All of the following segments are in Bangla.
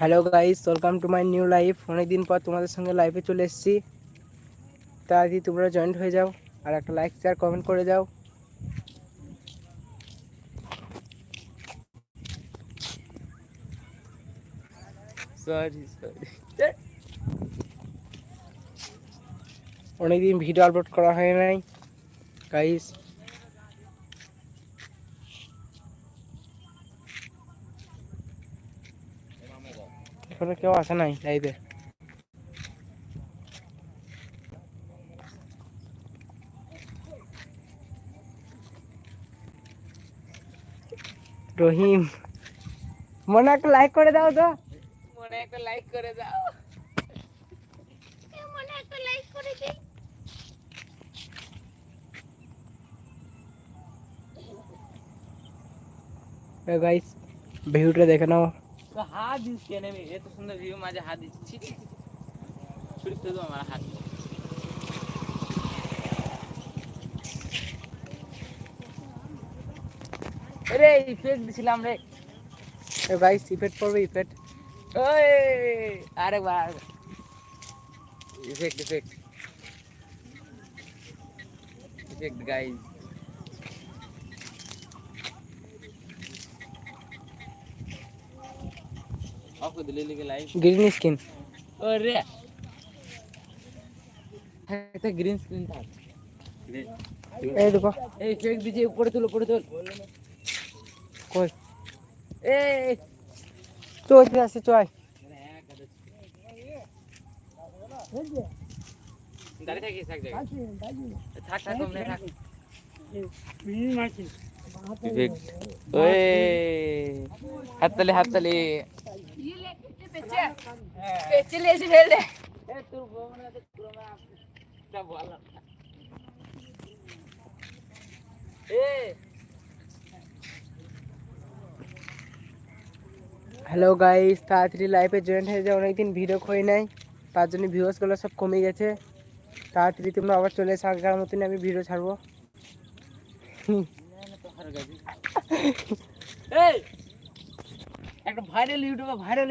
Hello guys welcome to my new life অনেকদিন পর তোমাদের সঙ্গে লাইভে চলে এসেছি। তাড়াতাড়ি তোমরা জয়েন্ট হয়ে যাও আর একটা লাইক শেয়ার কমেন্ট করে যাও। সরি সরি অনেকদিন ভিডিও আপলোড করা হয় নাই। গাইস এখনও কেউ আসে নাই লাইভে। রহিম মনে একটা লাইক করে দাও তো। মনে একটা লাইক করে দাও। মনে একটা লাইক করে দিই। গাইস ভিডিওটা দেখে নাও। এত সুন্দর ভিউ মাঝে হাত দিচ্ছি ছি, ছি, ছি। ছুরি তো আমার হাত রে ইফেক্ট দিছিলাম রে গাইস ইফেক্ট পড়বে ইফেক্ট ওই আরেকবার effect effect effect guys off করে দিলে লিখে লাইভ গ্রিন স্কিন ওরে একটা গ্রিন স্ক্রিন থাক এই দেখো এই ফেক দিছে উপরে তুল উপরে তুল কই এই চল আছে চল দাঁড়িয়ে থাকিস এক জায়গায় থাক থাক কমনে থাক ইফেক্ট ওই হাততালি হাততালি হ্যালো গাইস তাড়াতাড়ি লাইভে জয়েন হয়ে যাও। অনেকদিন ভিডিও করি নাই। তার জন্য ভিউয়ার্সগুলো সব কমে গেছে। তাড়াতাড়ি তোমরা আবার চলে এসে। আগেকার মতনই আমি ভিডিও ছাড়বো। একটা ভাইরাল ইউটিউবে ভাইরাল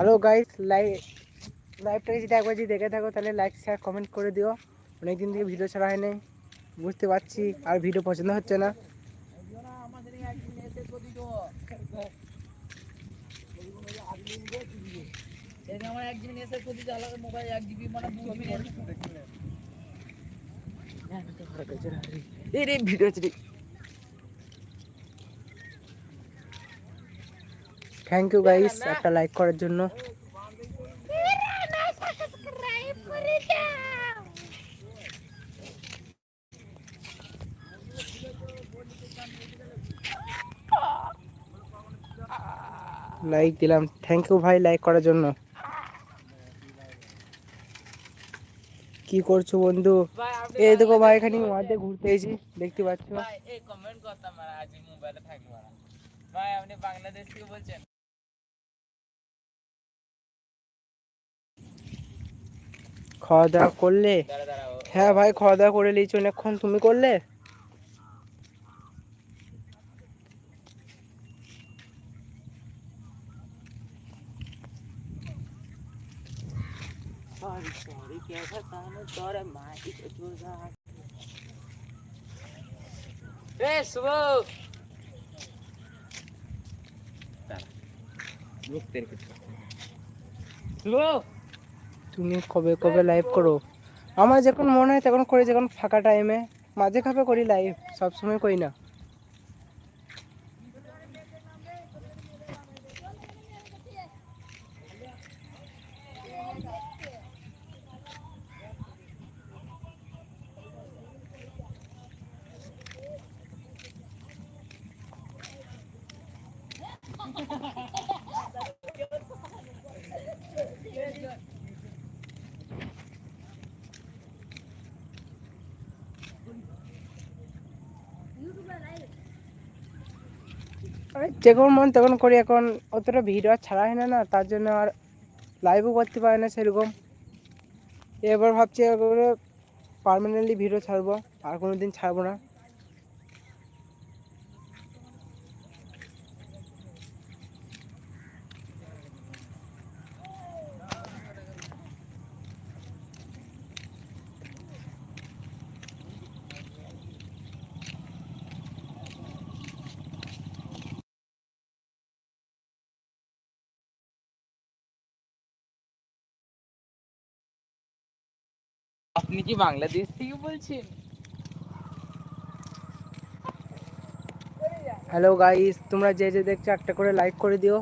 হ্যালো গাইস লাইভ লাইভটা যদি একবার যদি দেখে থাকো, তাহলে লাইক শেয়ার কমেন্ট করে দিও। অনেকদিন থেকে ভিডিও ছাড়া হয় নাই। বুঝতে পারছি, আর ভিডিও পছন্দ হচ্ছে না। আমার এক জিবি এসে কোটি আলাদা মোবাইল এক জিবি মানে দু জিবি এই রে ভিডিও আছে থ্যাংক ইউ গাইস একটা লাইক করার জন্য। লাইক দিলাম। থ্যাংক ইউ ভাই লাইক করার জন্য। কি করছ বন্ধু? এই দেখো ভাই এখানে মাঠে ঘুরতে এসেছি দেখতে পাচ্ছ? ভাই এই কমেন্ট করতাম আর আজ মোবাইলে থাকব ভাই আপনি বাংলাদেশ থেকে বলছেন খাওয়া দাওয়া করলে? হ্যাঁ ভাই খাওয়া দাওয়া করে নিয়েছো অনেকক্ষণ। তুমি করলে? শুভ। তুমি কবে কবে লাইভ করো? আমার যখন মনে হয় তখন করি, যখন ফাঁকা টাইমে মাঝে খাপে করি লাইভ সবসময় করি না। যখন মন তখন করি এখন অতটা ভিডিও আর ছাড়া হয় না না, তার জন্য আর লাইভও করতে পারে না সেরকম। এবার ভাবছি এবারে পার্মানেন্টলি ভিডিও ছাড়বো, আর কোনো দিন ছাড়বো না। আপনি কি বাংলাদেশ থেকে বলছেন? হ্যালো গাইস তোমরা যে যে দেখছ একটা করে লাইক করে দিও।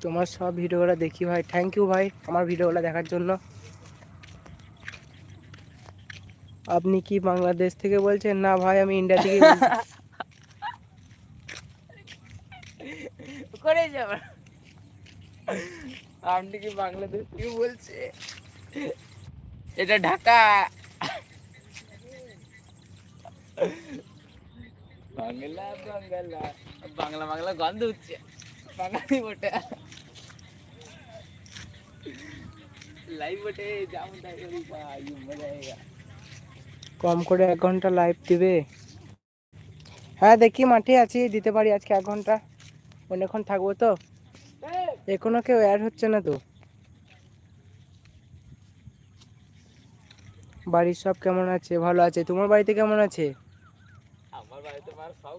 তোমার সব ভিডিওগুলো দেখি ভাই। থ্যাংক ইউ ভাই আমার ভিডিওগুলো দেখার জন্য। আপনি কি বাংলাদেশ থেকে বলছেন? না ভাই আমি ইন্ডিয়া থেকে বলছি করে যাব আন্টি কি বাংলাদেশ কি বলছে। এটা ঢাকা। বাংলা বাংলা। বাংলা বাংলা গন্ধ হচ্ছে। বাঙালি বটে। লাইভ বটে, যেমন কম করে এক ঘণ্টা লাইভ দিবে। হ্যাঁ দেখি মাঠে আছি, দিতে পারি আজকে এক ঘণ্টা। অনেকক্ষণ থাকব তো। এখনও কেউ অ্যাড হচ্ছে না তো? বাড়ির সব কেমন আছে? ভালো আছে? তোমার বাড়িতে কেমন আছে? আমার বাড়িতে সব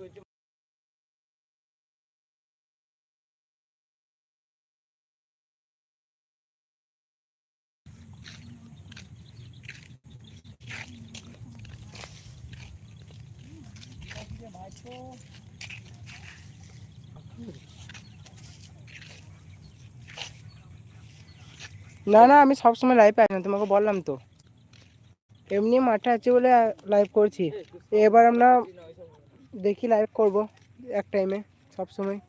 না না, আমি সবসময় লাইভ পাই না, তোমাকে বললাম তো। এমনি মাঠে আছি বলে লাইভ করছি। এবার আমরা দেখি লাইভ করব এক টাইমে সব সময়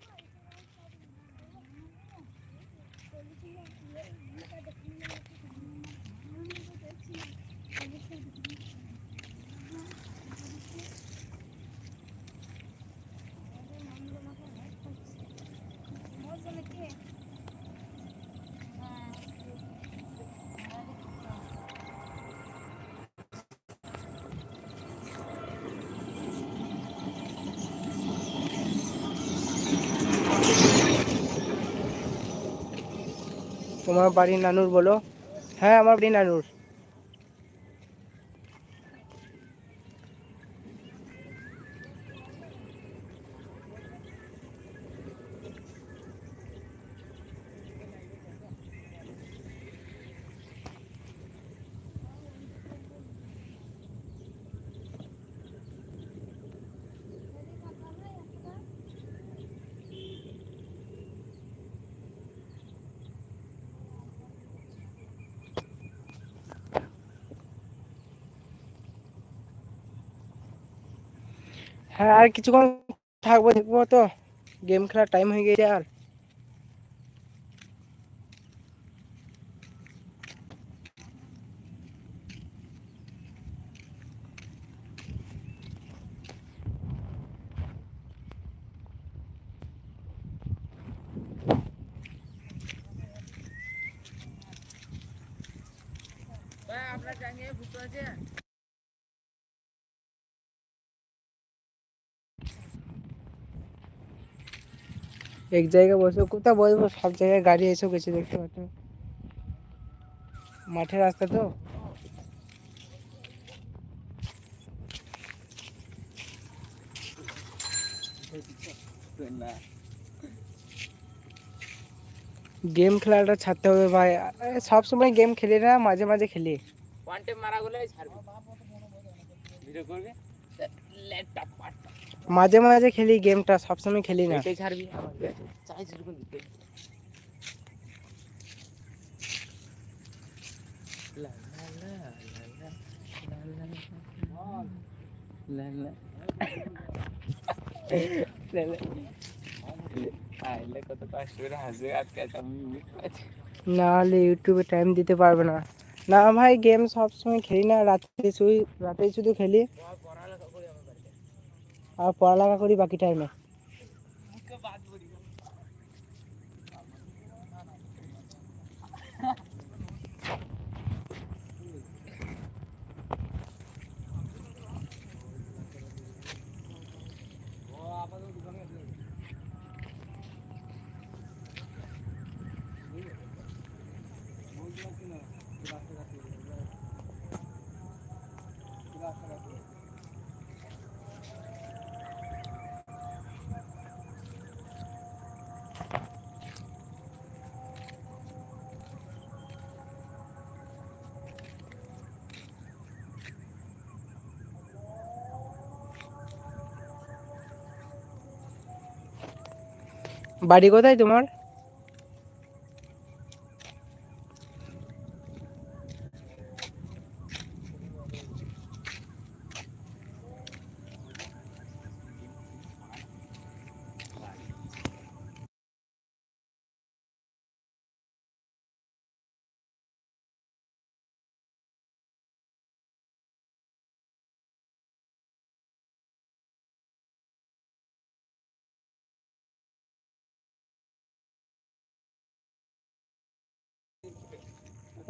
তোমার বাড়ি নানুর বলো। হ্যাঁ আমার বাড়ি নানুর। হ্যাঁ আর কিছুক্ষণ থাকব দেখব তো। গেম খেলার টাইম হয়ে গেছে আর। এক জায়গায় বসে কোথাও বসবো সব জায়গায় গাড়ি এসেও গেছে দেখতে পাচ্ছ? মাঠের রাস্তা তো? গেম খেলাটা ছাড়তে হবে ভাই। সব সময় গেম খেলি না মাঝে মাঝে খেলি। মারা গেলে ছাড়বি। ভিডিও করবে? মাঝে মাঝে খেলি গেমটা সবসময় খেলি না। নাহলে ইউটিউবে টাইম দিতে পারবে না। না ভাই গেম সবসময় খেলি না। রাতে শুই রাতে শুধু খেলি। আর পড়ালেখা করি বাকি টাইমে বাড়ি কোথায় তোমার?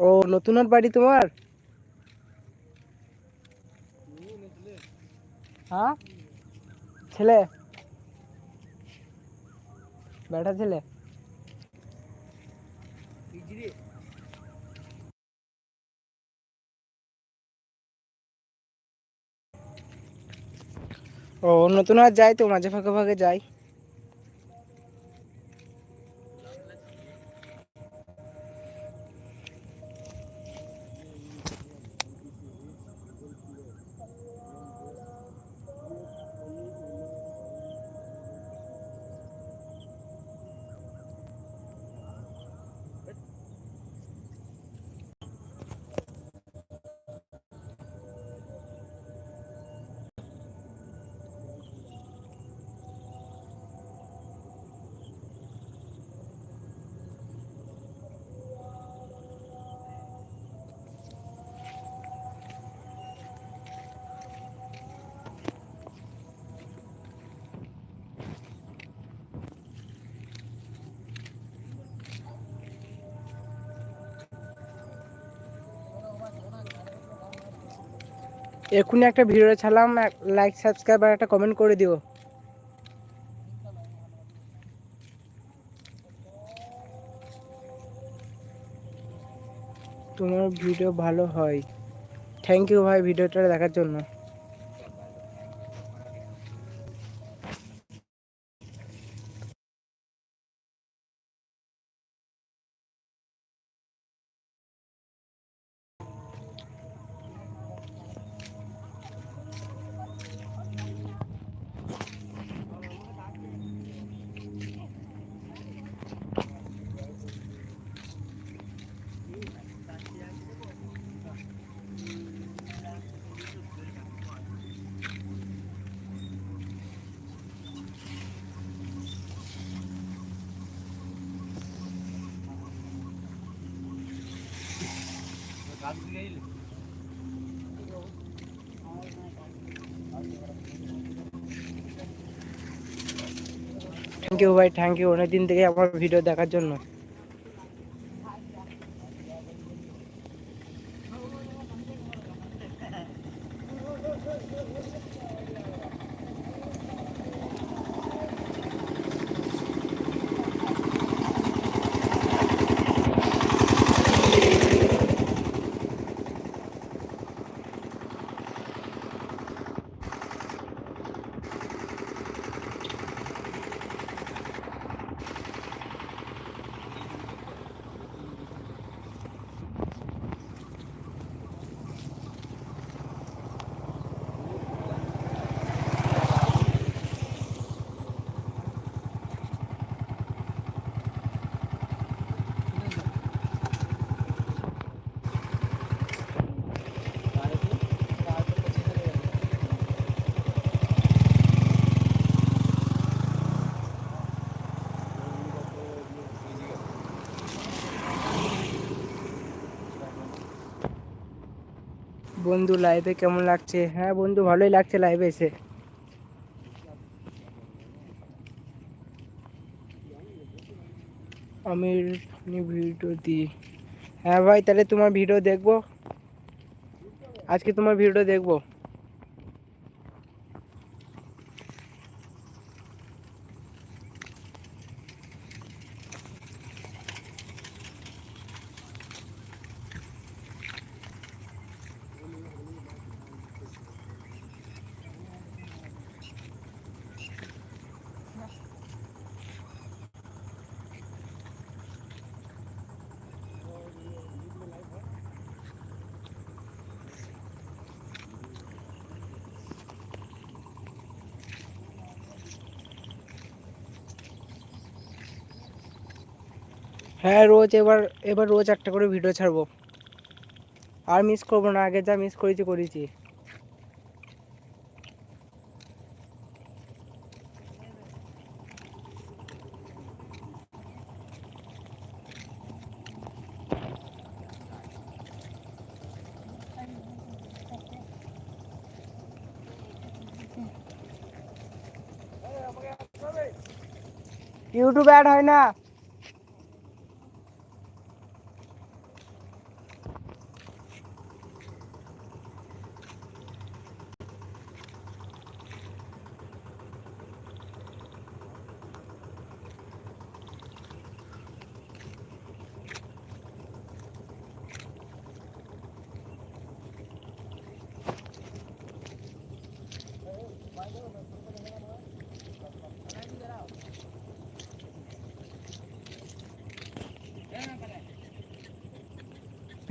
ও, নতুন আর বাড়ি তোমার? হ্যাঁ? ছেলে? বেটা ছেলে? ও, নতুন আর যাই তো, মাঝে ফাঁকে ফাঁকে যাই। এক্ষুনি একটা ভিডিও ছাড়লাম লাইক সাবস্ক্রাইব আর একটা কমেন্ট করে দিও। তোমার ভিডিও ভালো হয়। থ্যাংক ইউ ভাই ভিডিওটা দেখার জন্য। ইউ ভাই থ্যাংক ইউ অনেকদিন থেকে আমার ভিডিও দেখার জন্য। বন্ধু লাইভে কেমন লাগছে? হ্যাঁ বন্ধু, ভালোই লাগছে লাইভে এসে। আমির ভিডিও দিই। হ্যাঁ ভাই, তাহলে তোমার ভিডিও দেখব? আজকে তোমার ভিডিও দেখব। হ্যাঁ রোজ এবার এবার রোজ একটা করে ভিডিও ছাড়বো। আর মিস করব না, আগে যা মিস করেছি করেছি। ইউটিউবে অ্যাড হয় না।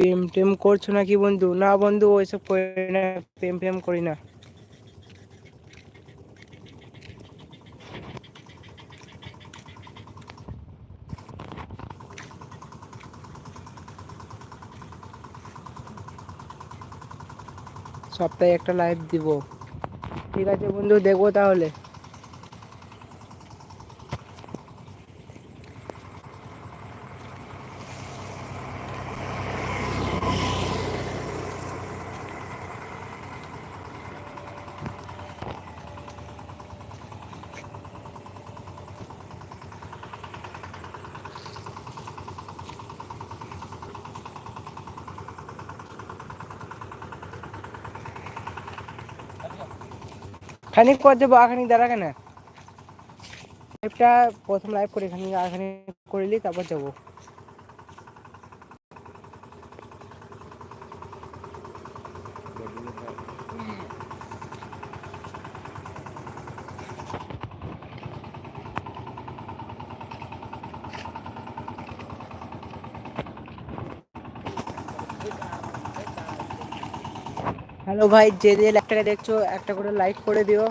প্রেম টেম করছ নাকি বন্ধু? না বন্ধু, ওইসব করি না, প্রেম প্রেম করি না। সপ্তাহে একটা লাইভ দিব। ঠিক আছে বন্ধু, দেখব তাহলে। খানিক পর দেবো আখানিক দাঁড়া কেন? লাইভটা প্রথম লাইভ করে খানিক করে করিলি তারপর যাব। হ্যালো ভাই, যে যে লাইকটাকে দেখছ, একটা করে লাইক করে দিও।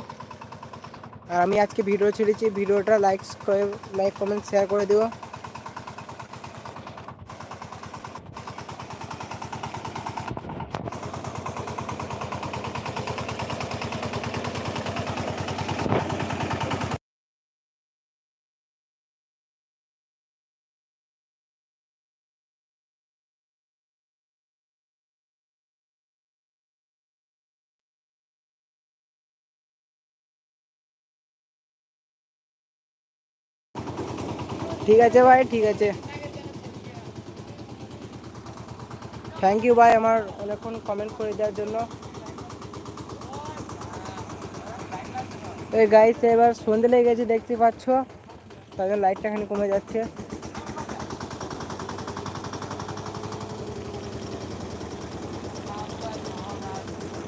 আর আমি আজকে ভিডিও ছেড়েছি ভিডিওটা লাইক করে লাইক কমেন্ট শেয়ার করে দিও। ঠিক আছে ভাই, ঠিক আছে। থ্যাংক ইউ ভাই আমার অনেকক্ষণ কমেন্ট করে দেওয়ার জন্য। এই গাইস এবার সন্ধে লেগে গেছে, দেখতে পাচ্ছ? তাদের লাইটটা খানি কমে যাচ্ছে।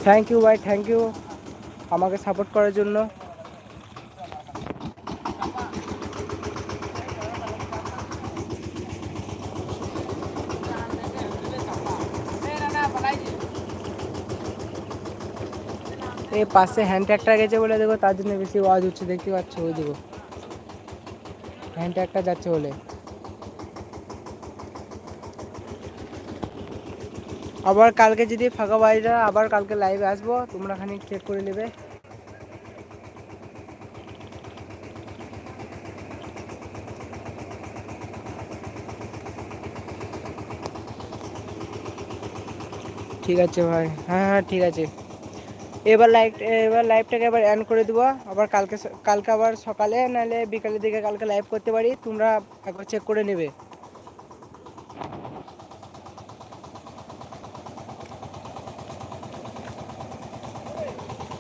থ্যাংক ইউ ভাই থ্যাংক ইউ আমাকে সাপোর্ট করার জন্য। এই পাশে হ্যান্ড ট্র্যাক্টর গেছে বলে দেখো, তার জন্য বেশি আওয়াজ হচ্ছে, দেখতে পাচ্ছ? ওই দেখো। হ্যান্ড ট্র্যাক্টর যাচ্ছে বলে। আবার কালকে যদি ফাঁকা বাড়িটা, আবার কালকে লাইভে আসব, তোমরা খানিক চেক করে নেবে। ঠিক আছে ভাই। হ্যাঁ হ্যাঁ ঠিক আছে। এবার লাইভ এবার লাইভটাকে এবার অ্যান করে দেবো। আবার কালকে কালকে আবার সকালে, নাহলে বিকালের দিকে কালকে লাইভ করতে পারি। তোমরা একবার চেক করে নেবে।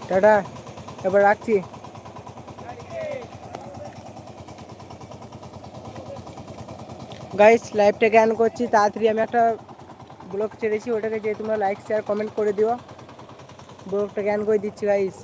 টাটা, এবার রাখছি। গাইস লাইভটাকে অ্যান করছি। তাড়াতাড়ি আমি একটা ব্লগ ছেড়েছি। ওটাকে যে তোমরা লাইক শেয়ার কমেন্ট করে দিও। ব্লগটাকে জ্ঞান করে দিচ্ছি গাইস